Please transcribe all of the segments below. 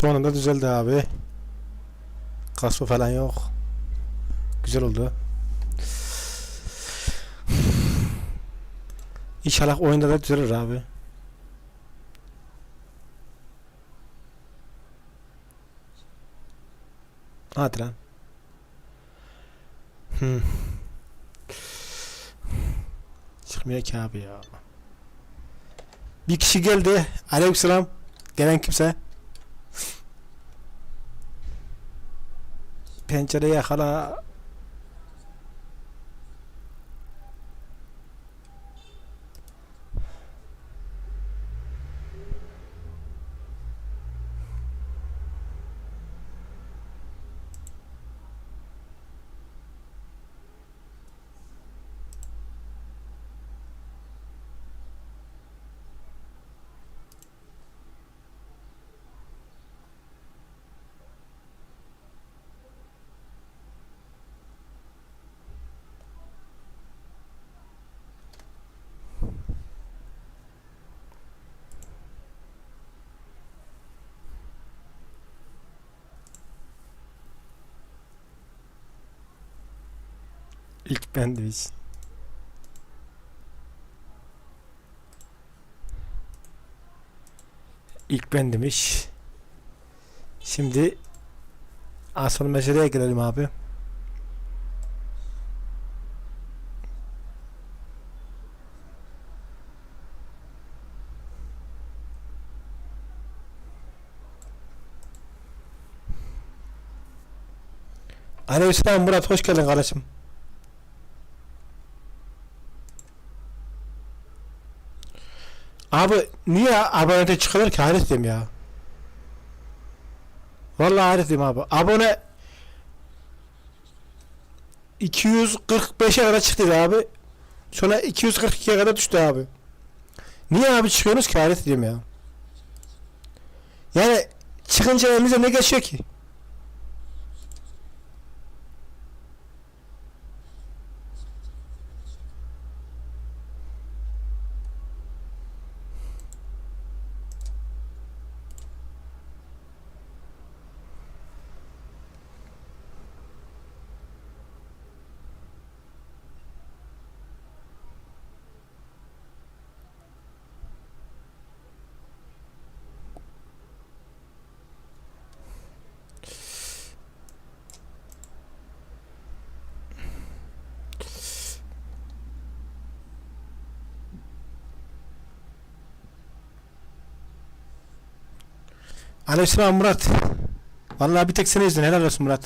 Sonunda düzeldi abi. Kasma falan yok. Güzel oldu. İnşallah oyunda da düzelir abi. Hadi lan. Hmm. Çıkmıyor ki abi ya. Bir kişi geldi. Aleykümselam. Gelen kimse. Pencereyi yakala. İlk bendeyiz. İlk ben demiş. Şimdi asıl meseleye gelelim abi. Aleykümselam Murat hoş geldin kardeşim. Abi niye abonete çıkılır ki diyeyim ya. Vallahi diyeyim abi. Abone 245'e kadar çıktı abi. Sonra 242'ye kadar düştü abi. Niye abi çıkıyorsunuz ki diyeyim ya. Yani çıkınca elinize ne geçiyor ki? Aleykümselam Murat. Vallahi bir tek seni izliyorum. Helal olsun Murat.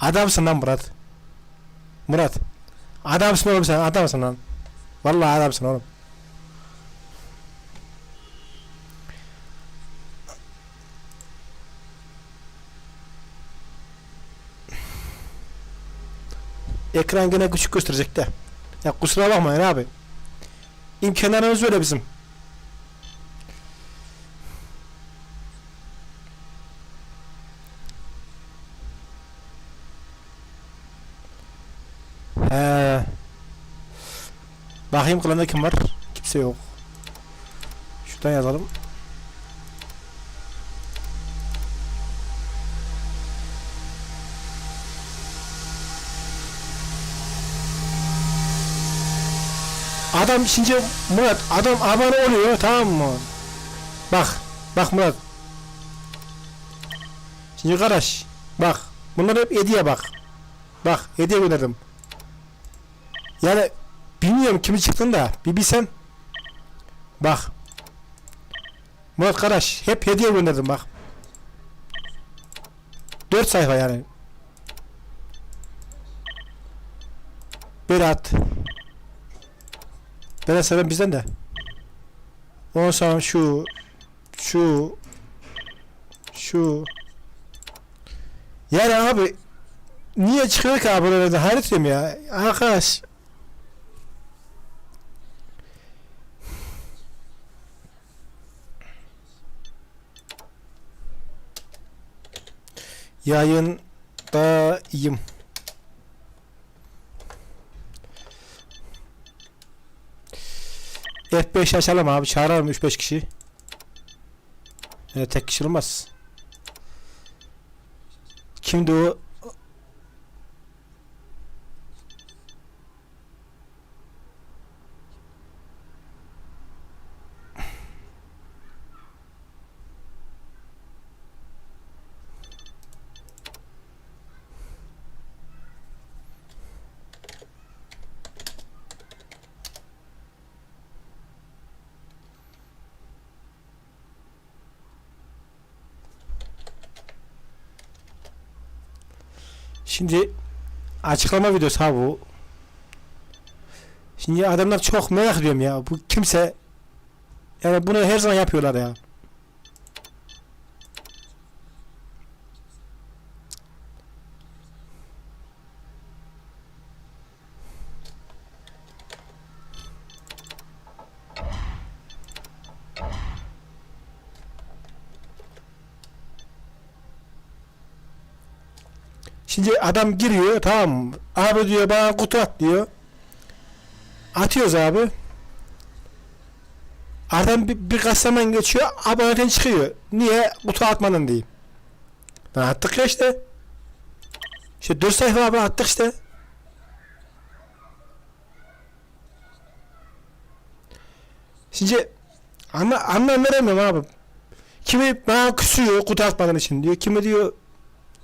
Adamsın lan Murat. Murat. Adamsın oğlum sen. Adamsın lan. Vallahi adamsın oğlum. Ekran gene küçük gösterecek de. Ya kusura bakmayın abi. İmkanlarımız böyle bizim. Bakayım klanda kim var? Kimse yok. Şuradan yazalım. Adam şimdi Murat adam abone oluyor tamam mı? Bak bak Murat. Şimdi kardeş bak bunlar hep hediye bak. Bak hediye gönderdim. Yani bilmiyorum kimi çıktın da bir bilsem. Bak. Murat Karaş hep hediye gönderdim bak. 4 sayfa yani. Berat. Berat seven bizden de. Ondan sonra şu şu şu yani abi niye çıkıyor ki abonelerden hayret ediyorum ya arkadaş Yayındayım. F5 açalım abi. Çağıralım 3-5 kişi. Yani tek kişi olmaz. Kimdi o? Şimdi açıklama videosu ha bu. Şimdi adamlar çok merak ediyorum ya. Bu kimse yani bunu her zaman yapıyorlar ya. Adam giriyor tamam? Abi diyor bana kutu at diyor. Atıyoruz abi. Aradan bir, birkaç zaman geçiyor. Aboneden çıkıyor. Niye? Kutu atmadın diyeyim. Lan attık ya işte. İşte 4 sayfa abi attık işte. Şimdi anla, anlam veremiyorum abi. Kimi bana küsüyor kutu atmadığın için diyor. Kimi diyor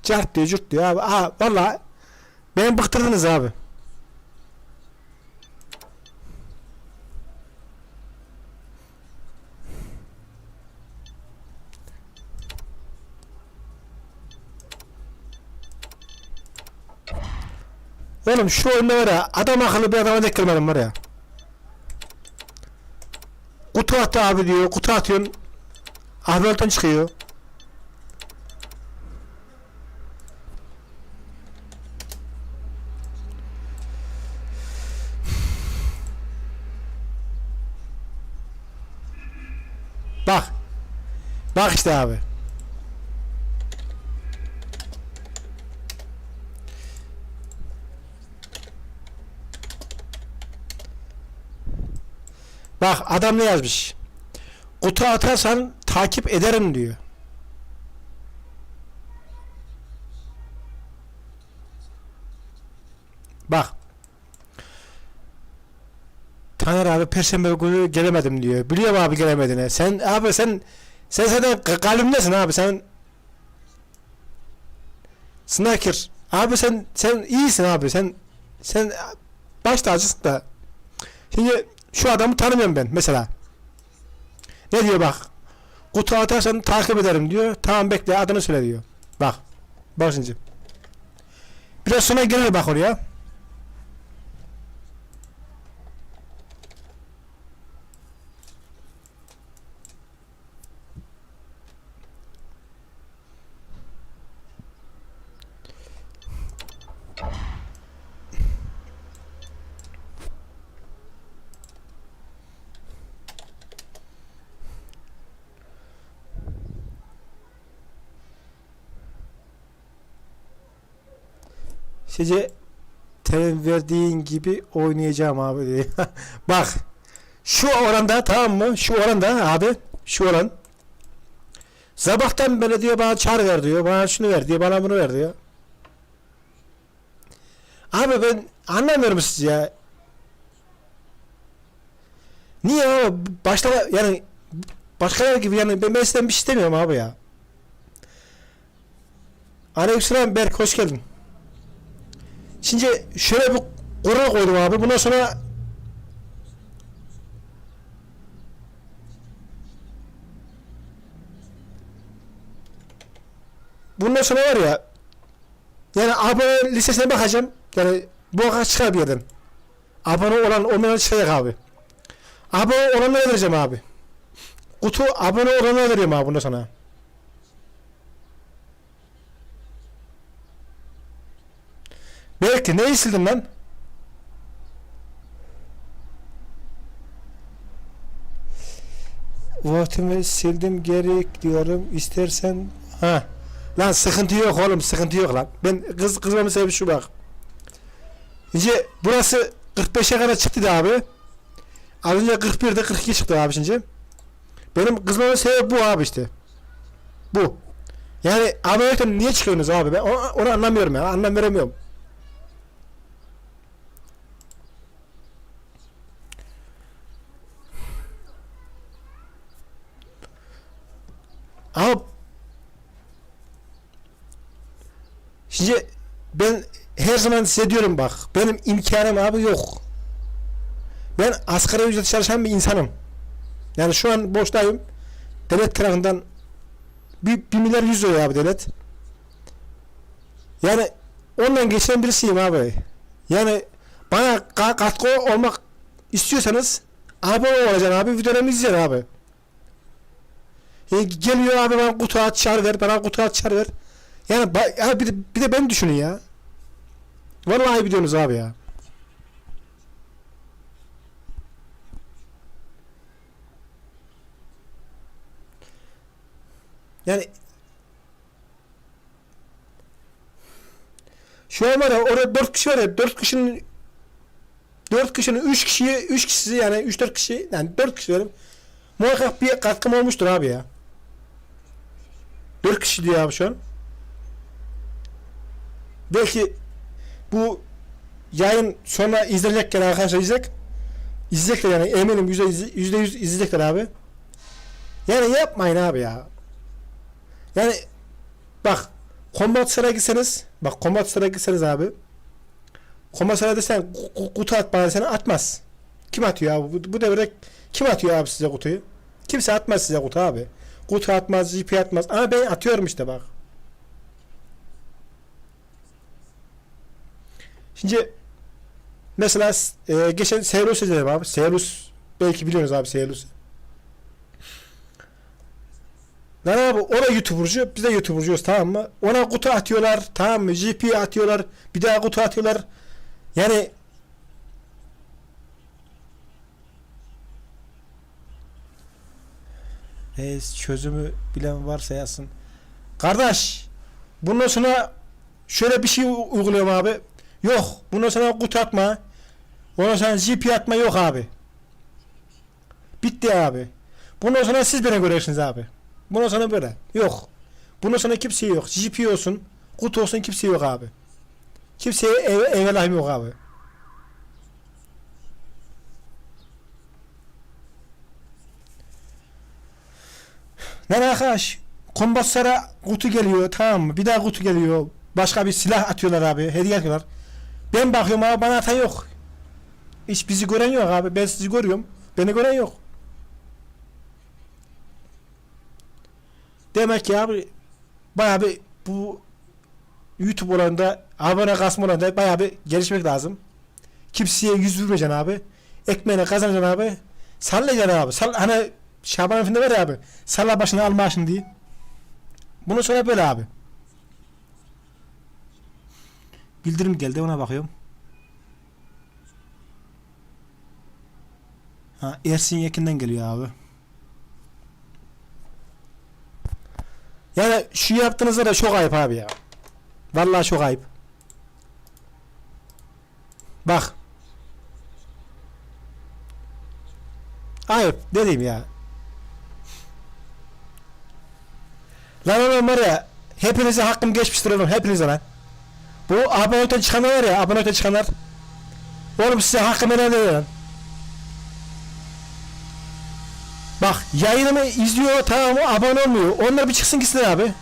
cart diyor cürt diyor abi. Aa valla beni bıktırdınız abi. Oğlum şu oyunda var ya adam akıllı bir adama denk gelmedim var ya. Kutu attı abi diyor. Kutu atıyorsun. Oradan çıkıyor. Bak. Bak işte abi. Bak adam ne yazmış? Kutu atarsan takip ederim diyor. Bak. Taner abi perşembe günü gelemedim diyor. Biliyorum abi gelemediğini. Sen abi sen sen zaten kalbimdesin abi sen Snaker. Abi sen sen iyisin abi. Sen sen baş tacısın da. Şimdi şu adamı tanımıyorum ben mesela. Ne diyor bak. Kutu atarsan takip ederim diyor. Tamam bekle adını söyle diyor. Bak. Bak. Biraz sonra gelir bak oraya. Size temin verdiğin gibi oynayacağım abi diye. Bak. Şu oranda tamam mı? Şu oranda abi. Şu oran. Sabahtan beri diyor bana çağır ver diyor. Bana şunu ver diyor. Bana bunu ver diyor. Abi ben anlamıyorum sizi ya. Niye abi? Başta yani başkaları gibi yani ben, ben sizden bir şey istemiyorum abi ya. Aleykümselam Berk hoş geldin. Şimdi şöyle bir kural koydum abi. Bundan sonra Bundan sonra var ya yani abone listesine bakacağım. Yani bu kadar çıkar bir yerden. Abone olan olmayan çıkacak abi. Abone olanlara vereceğim abi. Kutu abone olanlara veriyorum abi bundan sonra. Belki ne sildin lan? Votumu sildim geri diyorum istersen ha lan sıkıntı yok oğlum sıkıntı yok lan ben kız kızmamın sebebi şu bak Şimdi burası 45'e kadar çıktı da abi az önce 41'de 42 çıktı abi şimdi benim kızmamın sebebi bu abi işte bu Yani abonelikten niye çıkıyorsunuz abi? Ben onu, onu anlamıyorum ya. Anlam veremiyorum. Ama Şimdi ben her zaman size diyorum bak benim imkanım abi yok. Ben asgari ücret çalışan bir insanım. Yani şu an boştayım. Devlet tarafından bir, bir milyar yüz lira abi devlet. Yani ondan geçinen birisiyim abi. Yani bana ka- katkı olmak istiyorsanız abone olacaksın abi videolarımı izleyeceksin abi. E, geliyor abi bana kutu at çağır ver bana kutu at çağır ver. Yani ya bir, de, bir de ben düşünün ya. Vallahi biliyorsunuz abi ya. Yani şu an var ya orada 4 kişi var ya 4 kişinin 4 kişinin 3 kişiyi 3 kişisi yani 3 4 kişi yani 4 kişi diyelim. Muhakkak bir katkım olmuştur abi ya. 4 kişi diyor abi şu an. Belki bu yayın sonra izlenecekler arkadaşlar izleyecek. İzleyecekler yani eminim yüzde yüz- izleyecekler abi. Yani yapmayın abi ya. Yani bak Combat Saray'a gitseniz bak Combat Saray'a gitseniz abi Combat Saray'a desen "Ku- ku- kutu at bana sana atmaz. Kim atıyor abi? Bu, bu devirde kim atıyor abi size kutuyu? Kimse atmaz size kutu abi. Kutu atmaz, GP atmaz. Ama ben atıyorum işte bak. Şimdi mesela e, geçen Seyrus izledim abi. Seyrus belki biliyorsunuz abi Seyrus'u. Lan abi o da YouTuber'cu, biz de YouTuber'cuyuz tamam mı? Ona kutu atıyorlar, tamam mı? GP atıyorlar, bir daha kutu atıyorlar. Yani e, çözümü bilen varsa yazsın. Kardeş, bundan sonra şöyle bir şey uyguluyorum abi. Yok, bundan sonra kutu atma. Ondan sonra GP atma yok abi. Bitti abi. Bundan sonra siz beni göreceksiniz abi. Bundan sonra böyle. Yok. Bundan sonra kimse yok. GP olsun, kutu olsun kimse yok abi. Kimseye ev, evvelahim yok abi. Lan arkadaş kombatslara kutu geliyor tamam mı? Bir daha kutu geliyor. Başka bir silah atıyorlar abi. Hediye atıyorlar. Ben bakıyorum abi bana atan yok. Hiç bizi gören yok abi. Ben sizi görüyorum. Beni gören yok. Demek ki abi bayağı bir bu YouTube olanında abone kasma olanında bayağı bir gelişmek lazım. Kimseye yüz vurmayacaksın abi. Ekmeğini kazanacaksın abi. Sallayacaksın abi. Sall hani Şaban Efendi var ya abi. Salla başına al maaşını diye. Bunu sonra böyle abi. Bildirim geldi ona bakıyorum. Ha Ersin Yekin'den geliyor abi. Yani şu yaptığınızda da çok ayıp abi ya. Vallahi çok ayıp. Bak. Ayıp dedim ya. Lan oğlum var ya hepinize hakkım geçmiştir oğlum hepinize lan. Bu abonelikten çıkanlar var ya abonelikten çıkanlar. Oğlum size hakkım helal edin lan. Bak yayınımı izliyor tamam mı abone olmuyor. Onlar bir çıksın gitsinler abi.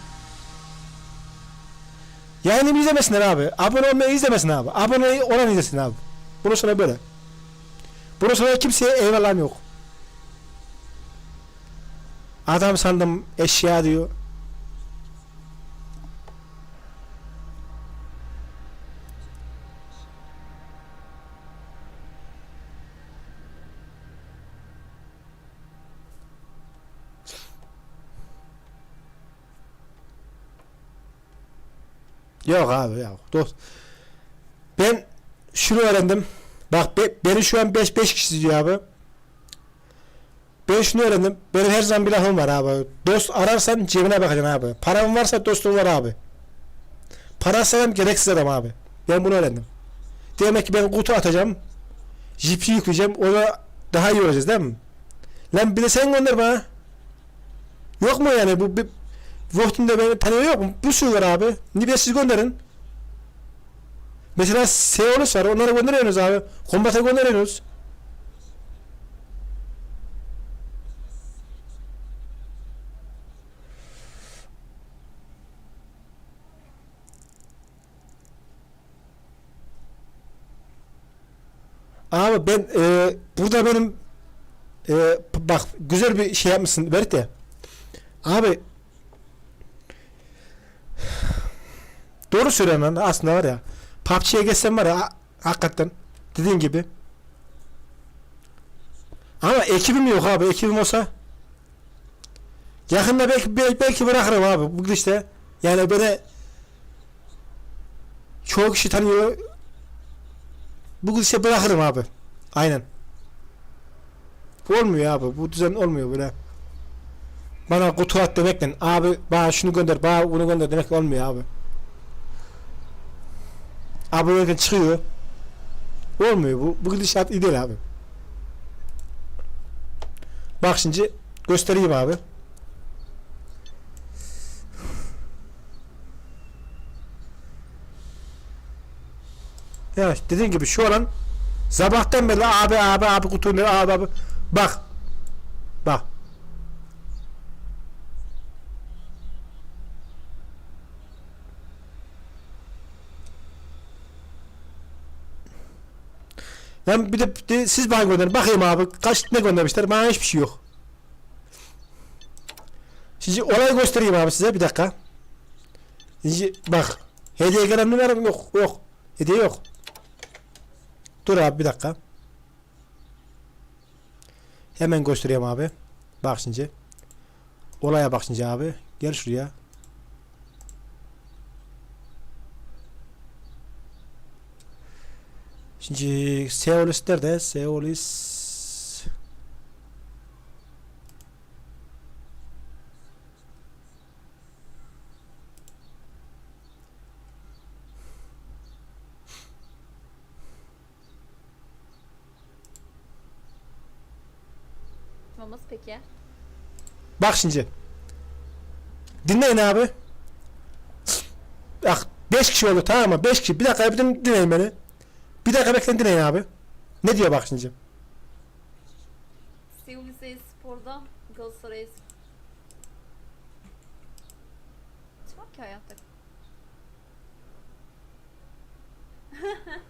Yayınımı izlemesinler abi. Abone olmayı izlemesin abi. Abone olan izlesin abi. Bunun sonra böyle. Bunun sonra kimseye eyvallahım yok. Adam sandım eşya diyor. Yok abi yok. Dost. Ben şunu öğrendim. Bak be, beni şu an 5 5 kişi diyor abi. Ben şunu öğrendim. Benim her zaman bir lafım var abi. Dost ararsan cebine bakacaksın abi. Param varsa dostum var abi. Parasız adam gereksiz adam abi. Ben bunu öğrendim. Demek ki ben kutu atacağım. Jipi yükleyeceğim. Ona daha iyi olacağız değil mi? Lan bir de sen gönder bana. Yok mu yani bu bir, Vohtin'de beni tanıyor yok mu? Bir sürü var abi. Niye siz gönderin? Mesela Seolus var. Onları gönderiyorsunuz abi. Kombat'a gönderiyorsunuz. Abi ben e, burada benim e, bak güzel bir şey yapmışsın Berit ya. Abi doğru söylüyorsun lan aslında var ya. PUBG'ye geçsem var ya ha- hakikaten dediğin gibi. Ama ekibim yok abi ekibim olsa yakında belki belki, bırakırım abi bu işte. Yani beni çoğu kişi tanıyor. Bu işte bırakırım abi. Aynen. Olmuyor abi. Bu düzen olmuyor böyle. Bana kutu at demekle abi bana şunu gönder bana bunu gönder demek olmuyor abi. Abi öyle çıkıyor. Olmuyor bu. Bu gidişat iyi değil abi. Bak şimdi göstereyim abi. Evet dediğim gibi şu an sabahtan beri abi abi abi kutu ne abi abi bak Ben bir de, de siz bana gönderin. Bakayım abi kaç ne göndermişler. Bana hiçbir şey yok. Şimdi olayı göstereyim abi size bir dakika. Şimdi bak. Hediye gelen mi var? Yok. Yok. Hediye yok. Dur abi bir dakika. Hemen göstereyim abi. Bak şimdi. Olaya bak şimdi abi. Gel şuraya. Şimdi Seolis nerede? Seolis Maması peki. Bak şimdi. Dinleyin abi. Bak 5 kişi oldu tamam mı? 5 kişi. Bir dakika bir din- dinleyin beni. Bir dakika bekleyin dinleyin abi. Ne diyor bak şimdi. Seul Spor'da Galatasaray var ki hayatta.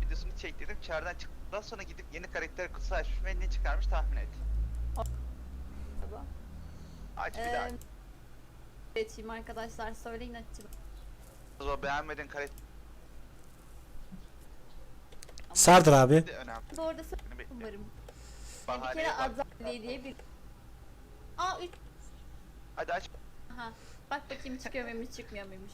videosunu çektirdim. Çağrıdan çıktıktan sonra gidip yeni karakter kutusu açmış ve ne çıkarmış tahmin et. Galiba. Aç bir daha. Ee, arkadaşlar söyleyin açayım. O beğenmediğin karakter Sardır abi. de önemli. Bu arada Seni bekliyor. umarım. Bir Bahaneye kere bak. Azali diye bir... Aa üç... Hadi aç. Aha. Bak bakayım çıkıyor muymuş çıkmıyor muymuş.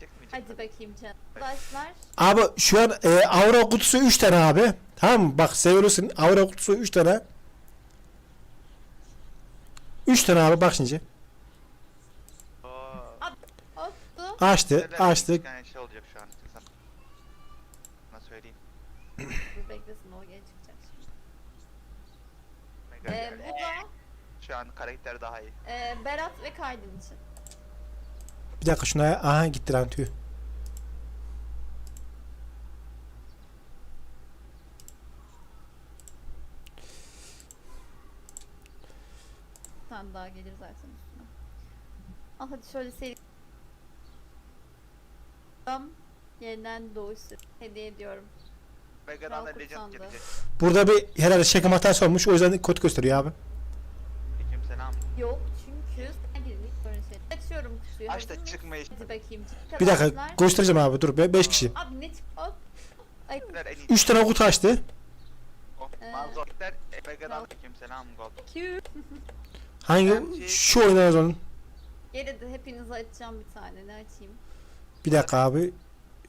Çıkmayacak. Hadi bakayım canım. Arkadaşlar Abi şu an e, Aura kutusu 3 tane abi. Tamam mı? Bak Seolis'in Aura kutusu 3 tane. 3 tane abi bak şimdi. Açtı. Yani şey olacak şu an. Sana, sana söyleyeyim. Bir beklesin o geç çıkacak şimdi. Mega Ee, bu da Şu an karakter daha iyi. e, Berat ve Kaydın için. Bir dakika şuna aha gitti lan tüy. Daha gelir zaten üstüne. Al hadi şöyle seri. Tam yeniden doğuş hediye ediyorum. Mega'dan da Legend gelecek. Burada bir herhalde çekim hatası olmuş. O yüzden kod gösteriyor abi. Aleyküm selam. Yok çünkü sen girdik böyle şey. Açıyorum kutuyu. Aç da hazır mısın? çıkma işte. Hadi bakayım. Bir dakika Arkadaşlar- göstereceğim abi dur. 5 kişi. Abi ne çık? Hop. Ay. En iyi. 3 tane kutu açtı. O. Ee, Mega'dan kral. aleyküm selam gold. Q. Hangi? Şu oynar onun. Geri de hepinize açacağım bir tane. Ne açayım? Bir dakika abi.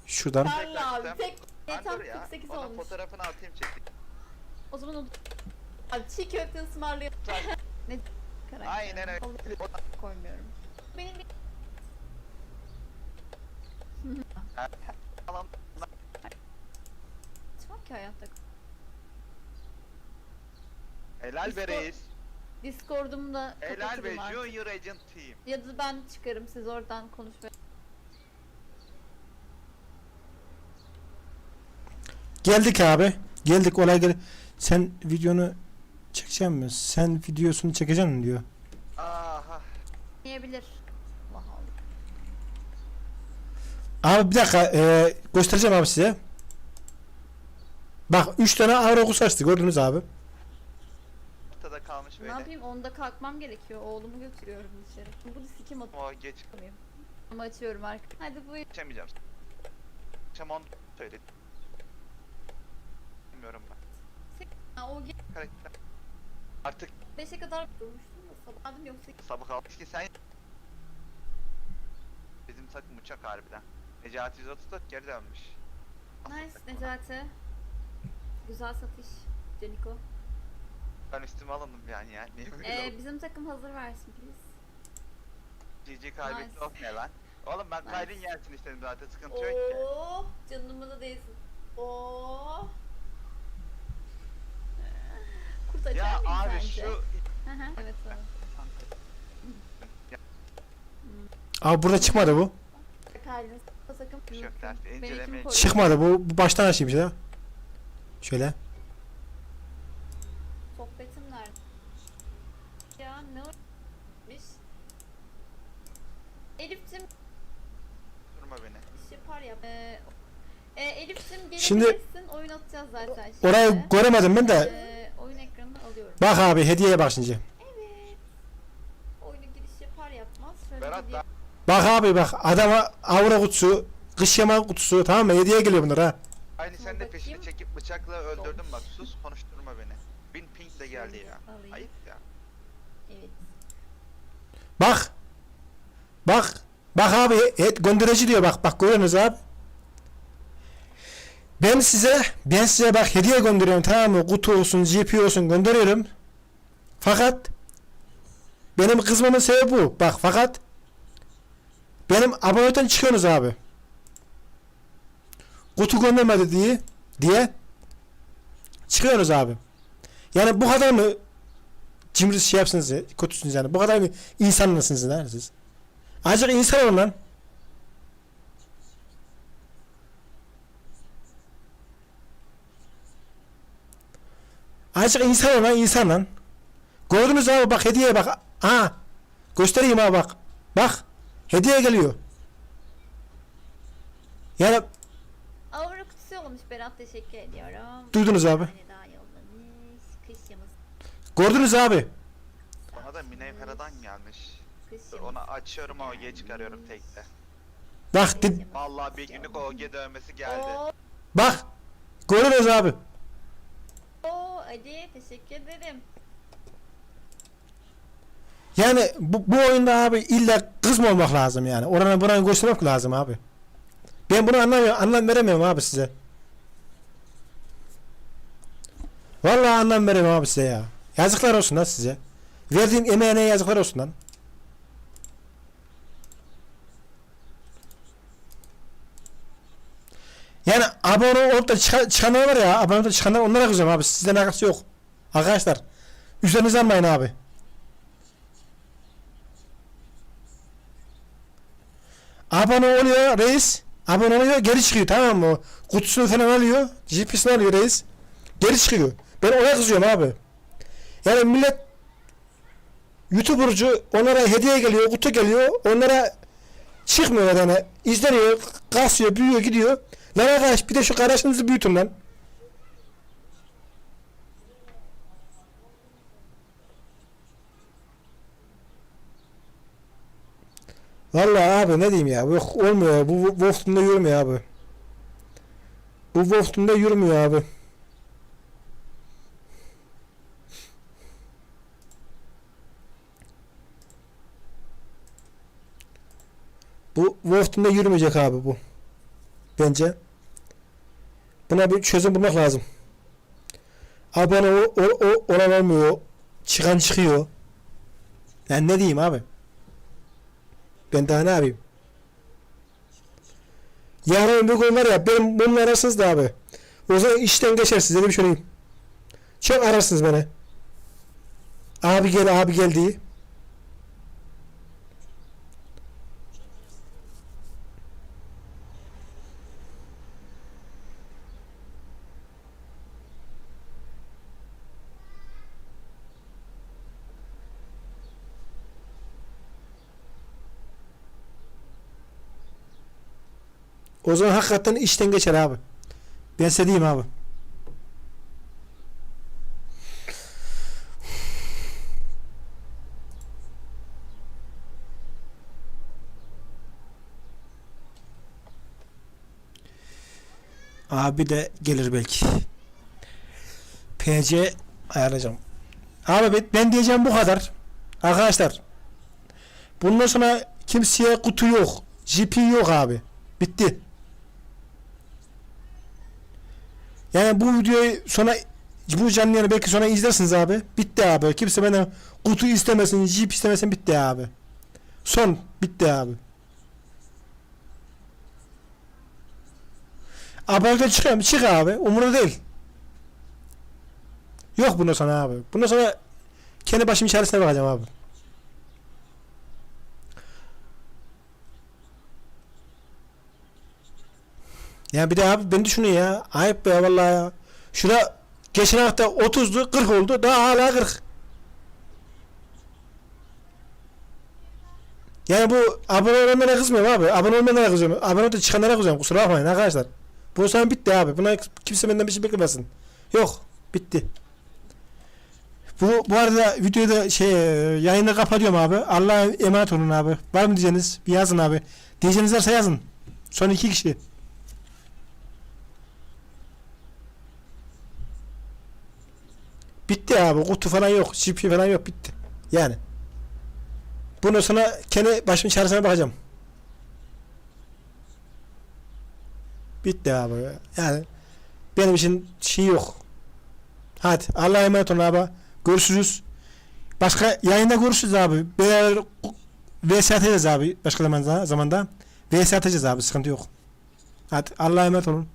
Şuradan. Karla abi. Tek. E, tam dur ya. 48 Onun olmuş. fotoğrafını atayım çektik. O zaman o... Abi çiğ köfte ısmarlayalım. ne karakter? Aynen öyle. Koymuyorum. Benim bir... Tamam. Var ki hayatta. Helal be reis. Discord'umu da Helal be kapatırım artık. Junior Agent Team. Ya da ben çıkarım siz oradan konuşmaya. Geldik abi. Geldik olay gel. Sen videonu çekecek misin? Sen videosunu çekecek misin diyor. Aha. Yiyebilir. Allah Allah. Abi bir dakika e, göstereceğim abi size. Bak 3 tane Aerogus açtı gördünüz abi. Kalmış Ne böyle. yapayım? Onda kalkmam gerekiyor. Oğlumu götürüyorum dışarı. Bu sikim O geç atmayayım. Ama açıyorum arka. Hadi buyur. geçemeyeceğim. Akşam onu söyledim. Bilmiyorum ben. Ha, o Karakter. Artık 5'e kadar durmuştum da sabahdım yoksa sabah almış ki sen Bizim takım uçak harbiden. Necati 134 geri dönmüş. Nice Necati. Güzel satış. Caniko. Ben üstüme alındım yani ya. Niye böyle Ee, oldu? bizim takım hazır versin please. GG kaybetti nice. of ne lan? Oğlum ben Nice. Kyle'in yersin istedim zaten sıkıntı yok ki. Oo, canımı da değsin. Oo. Kurtaracak Ya mıyım abi sence? şu Hı hı, evet tamam. Abi burada çıkmadı bu. Kalbiniz sakın. Bir şey yok, ders Beni inceleme- kim koruyor? Çıkmadı bu. Bu baştan açayım işte. Şöyle. Sohbetim nerede? Ya ne olmuş? Elif'cim durma beni. iş yapar ya. Ee, e, Elif'cim Şimdi-. Oyun atacağız zaten şimdi. Orayı göremedim ben de. Ee, oyun ekranını alıyorum. Bak abi hediyeye bak şimdi. Evet. Oyuna giriş yapar yapmaz. Şöyle Berat hediye- ben Bak abi bak adama avra kutusu, kış yama kutusu tamam mı? Hediye geliyor bunlar ha. aynı sen de peşini çekip bıçakla öldürdün bak sus konuşturma beni. Bin ping de geldi ya. Alayım. Ayıp ya. Evet. Bak. Bak. Bak abi et gönderici diyor bak bak görüyorsunuz abi. Ben size ben size bak hediye gönderiyorum tamam mı? Kutu olsun, GP olsun gönderiyorum. Fakat benim kızmamın sebebi bu. Bak fakat benim aboneden çıkıyorsunuz abi. Kutu göndermedi diye diye çıkıyorsunuz abi. Yani bu kadar mı cimri şey yapsınız ya, kötüsünüz yani. Bu kadar mı insan mısınız lan siz? Azıcık insan olun lan. Azıcık insan lan insan lan. Gördünüz abi bak hediye bak. Ha. Göstereyim abi bak. Bak. Hediye geliyor. Yani Avra kutusu olmuş Berat teşekkür ediyorum. duydunuz abi. Bir tane daha yollamış. Kış yamız. Gördünüz abi. Bana da Minev Hera'dan gelmiş. Kış. Onu açıyorum OG çıkarıyorum tekte. Bak di- Vallahi bir günlük OG dövmesi geldi. Oo, bak. Görüyoruz abi. Ali teşekkür ederim. Yani bu, bu oyunda abi illa kız mı olmak lazım yani. Oranı buranı göstermek lazım abi. Ben bunu anlamıyorum, anlam veremiyorum abi size. Vallahi anlam veremiyorum abi size ya. Yazıklar olsun lan size. Verdiğim emeğine yazıklar olsun lan. Yani abone olup da çıkan, çıkanlar var ya, abone olup çıkanlar onlara kızıyorum abi. Sizden alakası yok. Arkadaşlar. Üzerinize almayın abi. Abone oluyor reis. Abone oluyor geri çıkıyor tamam mı? Kutusunu falan alıyor. GP'sini alıyor reis. Geri çıkıyor. Ben ona kızıyorum abi. Yani millet YouTuber'cu onlara hediye geliyor, kutu geliyor. Onlara çıkmıyor yani. İzleniyor, kasıyor, büyüyor, gidiyor. Lan arkadaş bir de şu kardeşinizi büyütün lan. Vallahi abi ne diyeyim ya. Yok olmuyor. Bu Wolf'tumda yürümüyor abi. Bu Wolf'tumda yürümüyor abi. Bu Wolf'tumda yürümeyecek abi bu. Bence. Buna bir çözüm bulmak lazım. Abone o, o, o, olan olmuyor. Çıkan çıkıyor. Yani ne diyeyim abi? Ben daha ne yapayım? Yarın bir gün var ya benim bununla ararsınız da abi. O zaman işten geçer size de bir şey söyleyeyim. Çok ararsınız beni. Abi gel abi geldi. O zaman hakikaten işten geçer abi. Ben size diyeyim abi. Abi de gelir belki. PC ayarlayacağım. Abi ben, diyeceğim bu kadar. Arkadaşlar. Bundan sonra kimseye kutu yok. GP yok abi. Bitti. Yani bu videoyu sonra bu canlı yayını belki sonra izlersiniz abi. Bitti abi. Kimse benden kutu istemesin, jeep istemesin bitti abi. Son bitti abi. Abone çıkıyorum çık abi. Umurumda değil. Yok bundan sonra abi. Bundan sonra kendi başım çaresine bakacağım abi. Ya bir de abi ben düşünün ya. Ayıp be vallahi ya. Şura geçen hafta 30'du 40 oldu. Daha hala 40. Yani bu abone olanlara kızmıyorum abi. Abone olmayanlara kızıyorum. Abone olup çıkanlara kızıyorum. Kusura bakmayın arkadaşlar. Bu zaman bitti abi. Buna kimse benden bir şey beklemesin. Yok. Bitti. Bu, bu arada videoyu da şey yayını kapatıyorum abi. Allah'a emanet olun abi. Var mı diyeceğiniz? Bir yazın abi. Diyeceğiniz varsa yazın. Son iki kişi. Bitti abi. Kutu falan yok. GP falan yok. Bitti. Yani. Bundan sonra kendi başımın çaresine bakacağım. Bitti abi. Yani benim için şey yok. Hadi Allah'a emanet olun abi. Görüşürüz. Başka yayında görüşürüz abi. Beraber VS atacağız abi. Başka zaman zamanda. VS atacağız abi. Sıkıntı yok. Hadi Allah'a emanet olun.